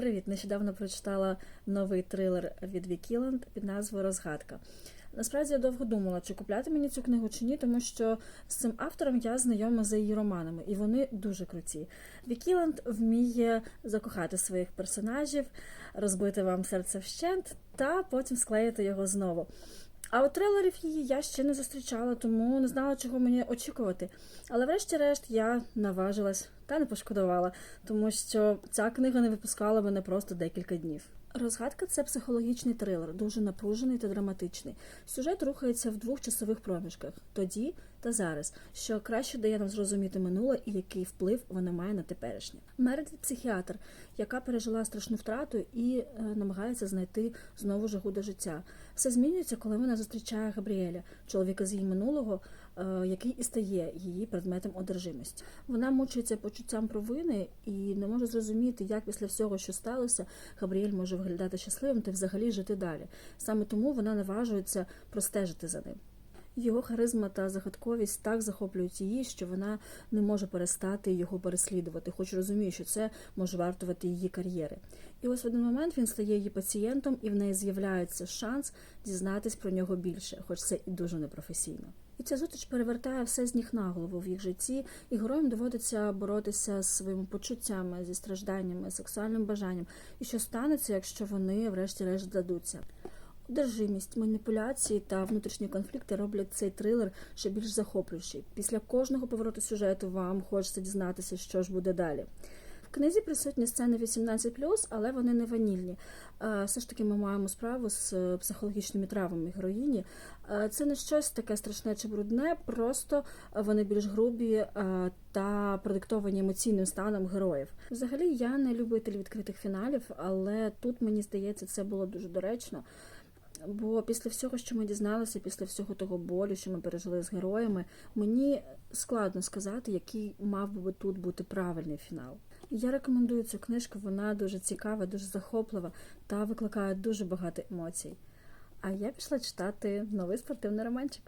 Привіт! Нещодавно прочитала новий трилер від Вікіланд під назвою Розгадка. Насправді я довго думала, чи купляти мені цю книгу чи ні, тому що з цим автором я знайома за її романами, і вони дуже круті. Вікіланд вміє закохати своїх персонажів, розбити вам серце вщент та потім склеїти його знову. А от трилерів її я ще не зустрічала, тому не знала, чого мені очікувати. Але врешті-решт я наважилась та не пошкодувала, тому що ця книга не випускала мене просто декілька днів. Розгадка це психологічний трилер, дуже напружений та драматичний. Сюжет рухається в двох часових проміжках тоді та зараз, що краще дає нам зрозуміти минуле і який вплив воно має на теперішнє. Мередіт – психіатр, яка пережила страшну втрату і е, намагається знайти знову жагу до життя. Все змінюється, коли вона зустрічає Габріеля, чоловіка з її минулого, е, який і стає її предметом одержимості. Вона мучується почуттям провини і не може зрозуміти, як після всього, що сталося, Габріель може виглядати щасливим та взагалі жити далі. Саме тому вона наважується простежити за ним. Його харизма та загадковість так захоплюють її, що вона не може перестати його переслідувати, хоч розуміє, що це може вартувати її кар'єри. І ось в один момент він стає її пацієнтом, і в неї з'являється шанс дізнатись про нього більше, хоч це і дуже непрофесійно. І ця зустріч перевертає все з ніг на голову в їх житті, і героям доводиться боротися з своїми почуттями, зі стражданнями, сексуальним бажанням. І що станеться, якщо вони, врешті-решт, здадуться. Одержимість, маніпуляції та внутрішні конфлікти роблять цей трилер ще більш захоплюючий. Після кожного повороту сюжету вам хочеться дізнатися, що ж буде далі. В книзі присутні сцени 18+, але вони не ванільні. Все ж таки ми маємо справу з е, психологічними травмами героїні. Це не щось таке страшне чи брудне, просто вони більш грубі та продиктовані емоційним станом героїв. Взагалі я не любитель відкритих фіналів, але тут мені здається, це було дуже доречно. Бо після всього, що ми дізналися, після всього того болю, що ми пережили з героями, мені складно сказати, який мав би тут бути правильний фінал. Я рекомендую цю книжку, вона дуже цікава, дуже захоплива та викликає дуже багато емоцій. А я пішла читати новий спортивний романчик.